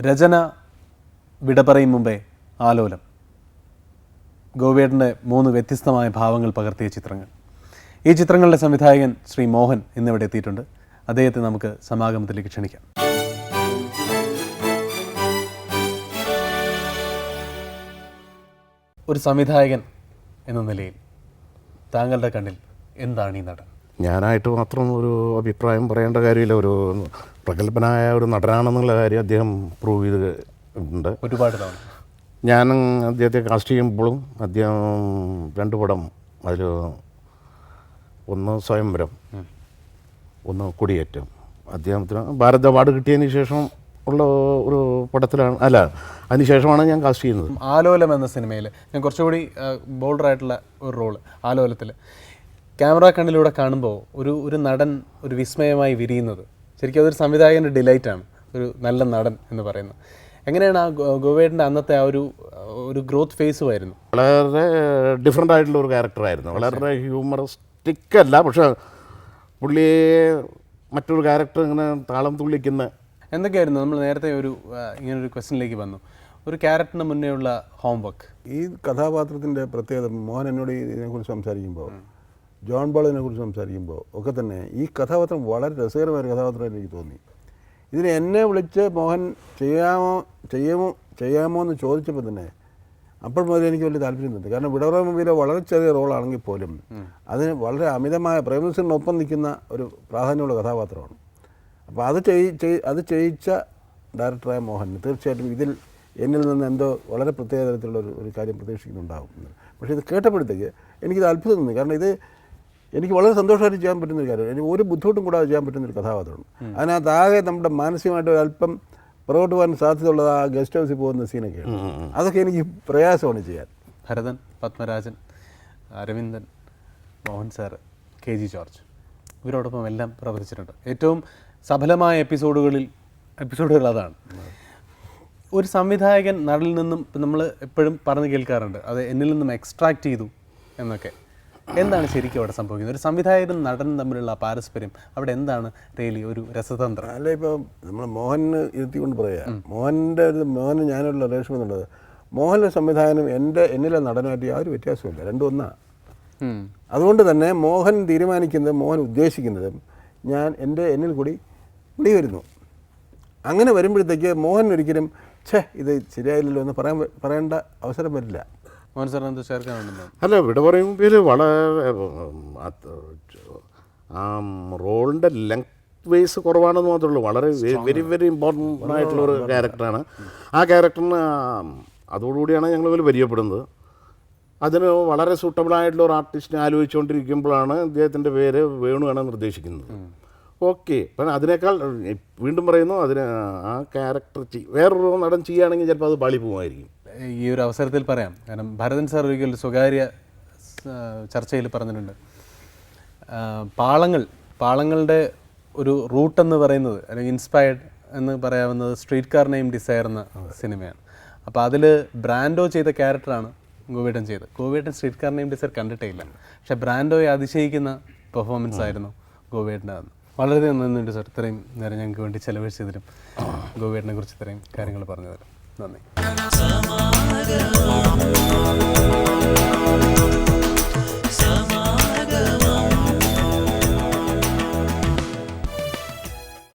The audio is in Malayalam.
രചന വിട പറയും മുമ്പേ ആലോലം. ഗോവേടിന്റെ മൂന്ന് വ്യത്യസ്തമായ ഭാവങ്ങൾ പകർത്തിയ ചിത്രങ്ങൾ. ഈ ചിത്രങ്ങളുടെ സംവിധായകൻ ശ്രീ മോഹൻ ഇന്നിവിടെ എത്തിയിട്ടുണ്ട്. അദ്ദേഹത്തെ നമുക്ക് സമാഗമത്തിലേക്ക് ക്ഷണിക്കാം. ഒരു സംവിധായകൻ എന്ന നിലയിൽ താങ്കളുടെ കണ്ണിൽ എന്താണ് ഈ നടൻ? ഞാനായിട്ട് മാത്രം ഒരു അഭിപ്രായം പറയേണ്ട കാര്യമില്ല. ഒരു പ്രഗത്ഭനായ ഒരു നടനാണെന്നുള്ള കാര്യം അദ്ദേഹം പ്രൂവ് ചെയ്തിട്ടുണ്ട് ഉണ്ട്. ഒരുപാട് തവണ. ഞാൻ അദ്ദേഹത്തെ കാസ്റ്റ് ചെയ്യുമ്പോഴും അദ്ദേഹം രണ്ട് പടം അതിൽ ഒന്ന് സ്വയംവരം ഒന്ന് കൊടിയേറ്റം. അദ്ദേഹത്തിന് ഭാരത് അവാർഡ് കിട്ടിയതിന് ശേഷം ഉള്ള ഒരു പടത്തിലാണ് അല്ല അതിനുശേഷമാണ് ഞാൻ കാസ്റ്റ് ചെയ്യുന്നത്. ആലോലം എന്ന സിനിമയിൽ ഞാൻ കുറച്ചുകൂടി ബോൾഡറായിട്ടുള്ള ഒരു റോൾ ആലോലത്തിൽ. ക്യാമറ കണ്ണിലൂടെ കാണുമ്പോൾ ഒരു ഒരു നടൻ ഒരു വിസ്മയമായി വിരിയുന്നത്. ശരിക്കും അതൊരു സംവിധായകന്റെ ഡിലൈറ്റാണ്. ഒരു നല്ല നടൻ എന്ന് പറയുന്നത്. എങ്ങനെയാണ് ആ ഗോവേടിന്റെ അന്നത്തെ ആ ഒരു ഒരു ഗ്രോത്ത് ഫേസും ആയിരുന്നു വളരെ ഡിഫറെന്റ് ആയിട്ടുള്ള ഒരു ക്യാരക്ടറായിരുന്നു. വളരെ ഹ്യൂമറിസ്റ്റിക് അല്ല പക്ഷേ പുള്ളി മറ്റൊരു ക്യാരക്ടർ ഇങ്ങനെ താളം തുള്ളിക്കുന്ന എന്തൊക്കെയായിരുന്നു? നമ്മൾ നേരത്തെ ഒരു ഇങ്ങനെ ഒരു ക്വസ്റ്റ്യനിലേക്ക് വന്നു. ഒരു ക്യാരക്ടറിന് മുന്നേ ഉള്ള ഹോംവർക്ക്. ഈ കഥാപാത്രത്തിന്റെ പ്രത്യേകത മോഹൻ എന്നോട് ഇതിനെക്കുറിച്ച് സംസാരിക്കുമ്പോൾ ജോൺ ബോളിനെ കുറിച്ച് സംസാരിക്കുമ്പോൾ ഒക്കെ തന്നെ ഈ കഥാപാത്രം വളരെ രസകരമായ ഒരു കഥാപാത്രമായിട്ട് എനിക്ക് തോന്നി. ഇതിന് എന്നെ വിളിച്ച് മോഹൻ ചെയ്യാമോ ചെയ്യാമോ ചെയ്യാമോ എന്ന് ചോദിച്ചപ്പോൾ തന്നെ അപ്പോൾ മുതൽ എനിക്ക് വലിയ താല്പര്യം തന്നെ. കാരണം വിടവറ മൂവിയിലെ വളരെ ചെറിയ റോളാണെങ്കിൽ പോലും അതിന് വളരെ അമിതമായ പ്രേമസിനൊപ്പം നിൽക്കുന്ന ഒരു പ്രാധാന്യമുള്ള കഥാപാത്രമാണ്. അപ്പോൾ അത് ചെയ് അത് ചെയ്യിച്ച ഡയറക്ടറായ മോഹൻ തീർച്ചയായിട്ടും ഇതിൽ എന്നിൽ നിന്ന് എന്തോ വളരെ പ്രത്യേക തരത്തിലുള്ള ഒരു ഒരു കാര്യം പ്രതീക്ഷിക്കുന്നുണ്ടാകും. പക്ഷേ ഇത് കേട്ടപ്പോഴത്തേക്ക് എനിക്കിത് അത്ഭുതം തോന്നി. കാരണം ഇത് എനിക്ക് വളരെ സന്തോഷമായിട്ട് ചെയ്യാൻ പറ്റുന്ന ഒരു കാര്യം. എനിക്ക് ഒരു ബുദ്ധിമുട്ടും കൂടാതെ ചെയ്യാൻ പറ്റുന്ന ഒരു കഥാപാത്രമാണ് അതിനകത്ത് ആകെ നമ്മുടെ മാനസികമായിട്ട് ഒരല്പം അല്പം പുറകോട്ട് പോകാൻ സാധ്യതയുള്ളത് ആ ഗസ്റ്റ് ഹൗസിൽ പോകുന്ന സീനൊക്കെയാണ് അതൊക്കെ എനിക്ക് പ്രയാസമാണ് ചെയ്യാൻ. Bharathan Padmarajan Aravindan Mohan sir K G George ഇവരോടൊപ്പം എല്ലാം പ്രവർത്തിച്ചിട്ടുണ്ട്. ഏറ്റവും സഫലമായ എപ്പിസോഡുകളിൽ എപ്പിസോഡുകൾ അതാണ്. ഒരു സംവിധായകൻ നടനിൽ നിന്നും നമ്മൾ എപ്പോഴും പറഞ്ഞു കേൾക്കാറുണ്ട്. അത് എന്നിൽ നിന്നും എക്സ്ട്രാക്ട് ചെയ്തു എന്നൊക്കെ. എന്താണ് ശരിക്കും അവിടെ സംഭവിക്കുന്നത്? ഒരു സംവിധായകനും നടനും തമ്മിലുള്ള പാരസ്പര്യം അവിടെ എന്താണ് റിയലി ഒരു രസതന്ത്രം? അല്ല ഇപ്പം നമ്മൾ മോഹന് ഇരുത്തിക്കൊണ്ട് പറയാ. മോഹന്റെ ഒരു മോഹന് ഞാനുള്ള റിലേഷൻ എന്നുള്ളത് മോഹന്റെ സംവിധാനം എന്റെ എന്നിലെ നടനായിട്ട് യാതൊരു വ്യത്യാസമില്ല രണ്ടും ഒന്നാ. അതുകൊണ്ട് തന്നെ മോഹൻ തീരുമാനിക്കുന്നത് മോഹൻ ഉദ്ദേശിക്കുന്നതും ഞാൻ എന്റെ എന്നിൽ കൂടി വിളി വരുന്നു അങ്ങനെ വരുമ്പോഴത്തേക്ക് മോഹൻ ഒരിക്കലും ഛേ ഇത് ശരിയായില്ലല്ലോ എന്ന് പറയാൻ പറയേണ്ട അവസരം വരില്ല. മോഹൻ എന്തോ ചേർക്കാനുണ്ടെന്ന്? അല്ല ഇവിടെ പറയുമ്പോൾ വളരെ ആ റോളിന്റെ ലെങ്ത് വേസ് കുറവാണെന്ന് മാത്രമേ ഉള്ളൂ. വളരെ വെരി വെരി ഇമ്പോർട്ടന്റ് ആയിട്ടുള്ള ഒരു ക്യാരക്ടറാണ് ആ ക്യാരക്ടറിന് അതോടുകൂടിയാണ് ഞങ്ങൾ പരിചയപ്പെടുന്നത്. അതിന് വളരെ സൂട്ടബിൾ ആയിട്ടുള്ള ഒരു ആർട്ടിസ്റ്റിനെ ആലോചിച്ചുകൊണ്ടിരിക്കുമ്പോഴാണ് ഇദ്ദേഹത്തിന്റെ പേര് വേണുവാണ് നിർദ്ദേശിക്കുന്നത്. ഓക്കെ. അപ്പം അതിനേക്കാൾ വീണ്ടും പറയുന്നു അതിന് ആ ക്യാരക്ടർ വേറൊരു നടൻ ചെയ്യുകയാണെങ്കിൽ ചിലപ്പോൾ അത് പാളി പോകുമായിരിക്കും ഈ ഒരു അവസരത്തിൽ പറയാം. കാരണം ഭരതൻ സാർ ഒരിക്കൽ ഒരു സ്വകാര്യ ചർച്ചയിൽ പറഞ്ഞിട്ടുണ്ട്. പാളങ്ങൾ പാളങ്ങളുടെ ഒരു റൂട്ട് എന്ന് പറയുന്നത് അല്ലെങ്കിൽ ഇൻസ്പയർഡ് എന്ന് പറയാവുന്നത് സ്ട്രീറ്റ് കാർ നെയിം ഡിസയർ എന്ന സിനിമയാണ്. അപ്പോൾ അതിൽ ബ്രാൻഡോ ചെയ്ത ക്യാരക്ടറാണ് ഗോവേട്ടൻ ചെയ്തത്. ഗോവേട്ടൻ സ്ട്രീറ്റ് കാർ നെയിം ഡിസയർ കണ്ടിട്ടേ ഇല്ല. പക്ഷേ ബ്രാൻഡോയെ അതിശയിക്കുന്ന പെർഫോമൻസ് ആയിരുന്നു ഗോവേട്ടന്റെ അന്ന് വളരെ നന്ദിയുണ്ട് സാർ ഇത്രയും നേരം ഞങ്ങൾക്ക് വേണ്ടി ചെലവഴിച്ചതിലും ഗോവേട്ടനെ കുറിച്ച് ഇത്രയും കാര്യങ്ങൾ പറഞ്ഞു തരും നന്ദി.